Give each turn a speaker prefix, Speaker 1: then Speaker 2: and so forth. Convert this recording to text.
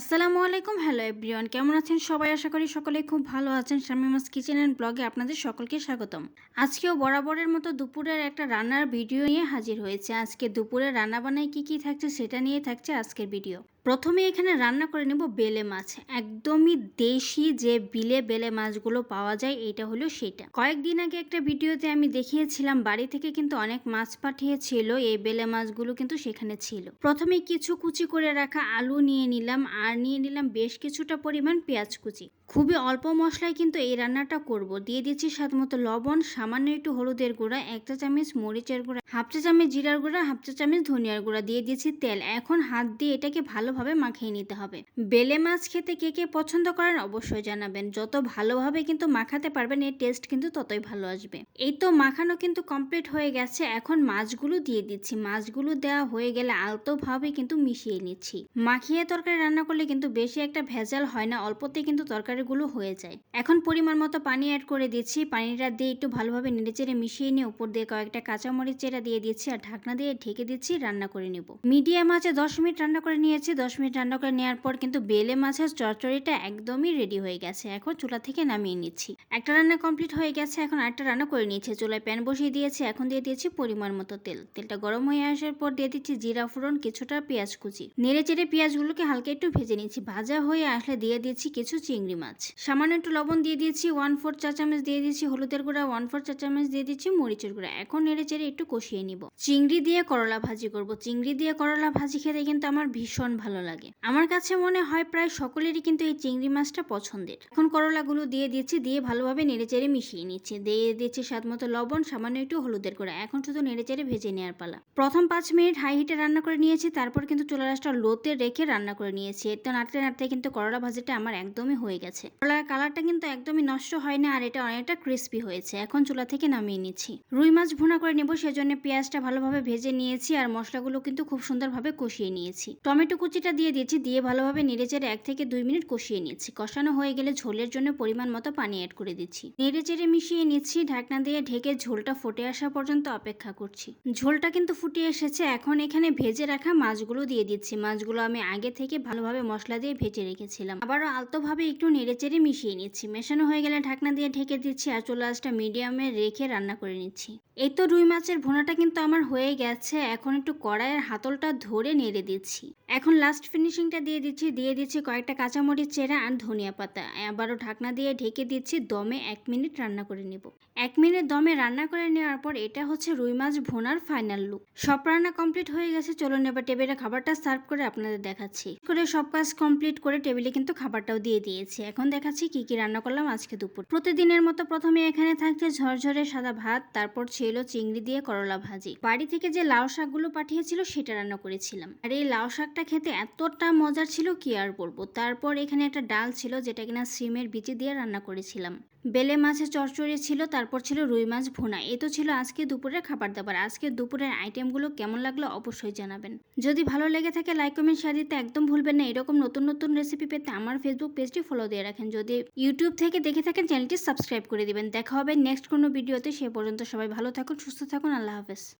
Speaker 1: আসসালামু আলাইকুম। Hello everyone কেমন আছেন সবাই? আশা করি সকলে খুব ভালো আছেন। শামিমাস কিচেন অ্যান্ড ব্লগে আপনাদের সকলকে স্বাগতম। আজকেও বরাবরের মতো দুপুরের একটা রান্নার ভিডিও নিয়ে হাজির হয়েছে। আজকে দুপুরে রান্না বানায় কী কী থাকছে সেটা নিয়ে থাকছে আজকের ভিডিও প্রথমে এখানে রান্না করে নেব বেলে মাছ। একদমই দেশি যে বিলে বেলে মাছগুলো পাওয়া যায়, এটা হলো সেটা। কয়েকদিন আগে একটা ভিডিওতে আমি দেখিয়েছিলাম, বাড়ি থেকে কিন্তু অনেক মাছ পাঠিয়েছিল, এই বেলে মাছগুলো কিন্তু সেখানে ছিল। প্রথমে কিছু কুচি করে রাখা আলু নিয়ে নিলাম, আর নিয়ে নিলাম বেশ কিছুটা পরিমাণ পেঁয়াজ কুচি। খুবই অল্প মশলায় কিন্তু এই রান্নাটা করব। দিয়ে দিচ্ছি স্বাদ মতো লবণ, সামান্য একটু হলুদের গুঁড়া একটা চামচ মরিচের গুঁড়া, হাফ চা চামচ জিরার গুঁড়া, হাফ চা চামচ ধনিয়ার গুঁড়া দিয়ে দিয়েছি তেল। এখন হাত দিয়ে এটাকে ভালোভাবে মাখিয়ে নিতে হবে। বেলে মাছ খেতে কে কে পছন্দ করেন অবশ্যই জানাবেন। যত ভালোভাবে কিন্তু মাখাতে পারবেন, এর টেস্ট কিন্তু ততই ভালো আসবে। এই তো মাখানো কিন্তু কমপ্লিট হয়ে গেছে। এখন মাছগুলো দিয়ে দিচ্ছি। মাছগুলো দেওয়া হয়ে গেলে আলতোভাবে কিন্তু মিশিয়ে নিচ্ছি। মাখিয়ে তরকারি রান্না করলে কিন্তু বেশি একটা ভেজাল হয় না। অল্পতে কিন্তু তরকারিগুলো হয়ে যায়। এখন পরিমাণ মতো পানি অ্যাড করে দিচ্ছি। পানিটা দিয়ে একটু ভালোভাবে নেড়েচেড়ে মিশিয়ে নিয়ে উপর দিয়ে কয়েকটা কাঁচামরিচ চেরা দিয়ে দিচ্ছি আর ঢাকনা দিয়ে ঢেকে দিচ্ছি, রান্না করে নেব। মিডিয়াম আছে দশ মিনিট রান্না করে নিয়েছি। দশ মিনিট রান্না করে নেওয়ার পর কিন্তু বেলে মাছের চচ্চড়িটা একদমই রেডি হয়ে গেছে। এখন চুলা থেকে নামিয়ে নিচ্ছি। একটা রান্না কমপ্লিট হয়ে গেছে। এখন আরেকটা রান্না করে নিয়েছি। চুলায় প্যান বসিয়ে দিয়েছি। এখন দিয়ে দিয়েছি পরিমাণ মতো তেল। তেলটা গরম হয়ে আসার পর দিয়ে দিচ্ছি জিরা, ফোড়ন, কিছুটা পেঁয়াজ কুচি। নেড়ে চেড়ে পেঁয়াজগুলোকে হালকা একটু ভেজে নিচ্ছি। ভাজা হয়ে আসলে দিয়ে দিচ্ছি কিছু চিংড়ি মাছ। সামান্য একটু লবণ দিয়ে দিয়েছি ওয়ান ফোর চা চামচ দিয়ে দিয়েছি, হলুদের গুঁড়া ওয়ান ফোর চা চামচ দিয়ে দিচ্ছি মরিচের গুঁড়া। এখন নেড়ে চেড়ে একটু কষিয়ে নিব। চিংড়ি দিয়ে করলা ভাজি করব। চিংড়ি দিয়ে করলা ভাজি খেতে কিন্তু আমার ভীষণ ভালো লাগে। আমার কাছে মনে হয় প্রায় সকলেরই কিন্তু এই চিংড়ি মাছটা পছন্দের। এখন করলাগুলো দিয়ে দিচ্ছি দিয়ে ভালোভাবে নেড়ে চেড়ে মিশিয়ে নিচ্ছি। দিয়ে দিচ্ছি স্বাদ মতো লবণ, সামান্য একটু হলুদের গুঁড়া। এখন শুধু নেড়ে চেড়ে ভেজে নেওয়ার পালা। প্রথম পাঁচ মিনিট হাই হিটে রান্না করে নিয়েছি, তারপর কিন্তু চুলা রাসটা লোতে রেখে রান্না করে নিয়েছি। এতে নাড়তে নাড়তে কিন্তু করলা ভাজিটা আমার একদমই হয়ে গেছে। করলার কালারটা কিন্তু একদমই নষ্ট হয় না আর এটা অনেকটা ক্রিস্পি হয়েছে। এখন চুলা থেকে নামিয়ে নিচ্ছি। রুই মাছ ভুনা করে নেব, সেজন্য পেঁয়াজটা ভালোভাবে ভেজে নিয়েছি আর মশলাগুলো কিন্তু খুব সুন্দরভাবে কষিয়ে নিয়েছি। টমেটো কুচিটা দিয়ে দিয়েছি, দিয়ে ভালোভাবে নেড়েচেড়ে এক থেকে দুই মিনিট কষিয়ে নিয়েছি কষানো হয়ে গেলে ঝোলের জন্য পরিমাণ মতো পানি অ্যাড করে দিচ্ছি। নেড়েচেড়ে মিশিয়ে নিচ্ছি, ঢাকনা দিয়ে ঢেকে ঝোলটা ফুটে আসা পর্যন্ত অপেক্ষা করছি। ঝোলটা কিন্তু ফুটে এসেছে, এখন এখানে ভেজে রাখা মাছগুলো দিয়ে দিচ্ছি। মাছগুলো আমি আগে থেকে ভালোভাবে মশলা দিয়ে ভেজে রেখেছিলাম। আবারও আলতোভাবে একটু নেড়েচেড়ে মিশিয়ে নিচ্ছি। মেশানো হয়ে গেলে ঢাকনা দিয়ে ঢেকে দিচ্ছি আর চুলা আঁচটা মিডিয়ামে রেখে রান্না করে নিচ্ছি। এই তো রুই মাছের ভোনাটা কিন্তু আমার হয়ে গেছে। এখন একটু কড়াইয়ের হাতলটা ধরে নেড়ে দিচ্ছি। এখন লাস্ট ফিনিশিংটা দিয়ে দিচ্ছি। দিয়ে দিচ্ছি কয়েকটা কাঁচামরিচ, চেরা আর ধনিয়া পাতা। আবারও ঢাকনা দিয়ে ঢেকে দিচ্ছি। দমে এক মিনিট রান্না করে নেব। এক মিনিট দমে রান্না করে নেওয়ার পর এটা হচ্ছে রুই মাছ ভোনার ফাইনাল লুক সব রান্না কমপ্লিট হয়ে গেছে। চলুন এবার টেবিলে খাবারটা সার্ভ করে আপনাদের দেখাচ্ছি। করে সব কাজ কমপ্লিট করে টেবিলে কিন্তু খাবারটাও দিয়ে দিয়েছি। এখন দেখাচ্ছি কি কি রান্না করলাম আজকে দুপুর। প্রতিদিনের মতো প্রথমে এখানে থাকছে ঝরঝরে সাদা ভাত, তারপর ছিল চিংড়ি দিয়ে করলা ভাজি। বাড়ি থেকে যে লাউ শাকগুলো পাঠিয়েছিল সেটা রান্না করেছিলাম। আর এই লাউ শাকটা খেতে এতটা মজার ছিল কি আর বলব? তারপর এখানে একটা ডাল ছিল যেটা কিনা সিমের বিচি দিয়ে রান্না করেছিলাম। বেলে মাছের চচ্চড়ি ছিল, তারপর ছিল রুই মাছ ভুনা। এ তো ছিল আজকে দুপুরের খাবার দাবার। আজকে দুপুরের আইটেমগুলো কেমন লাগল অবশ্যই জানাবেন। যদি ভালো লেগে থাকে লাইক কমেন্ট শেয়ার দিতে একদম ভুলবেন না। এরকম নতুন নতুন রেসিপি পেতে আমার ফেসবুক পেজটি ফলো দিয়ে রাখেন। যদি ইউটিউব থেকে দেখে থাকেন চ্যানেলটি সাবস্ক্রাইব করে দিবেন। দেখা হবে নেক্সট কোনো ভিডিওতে সে পর্যন্ত সবাই ভালো থাকুন, সুস্থ থাকুন। আল্লাহ হাফেজ।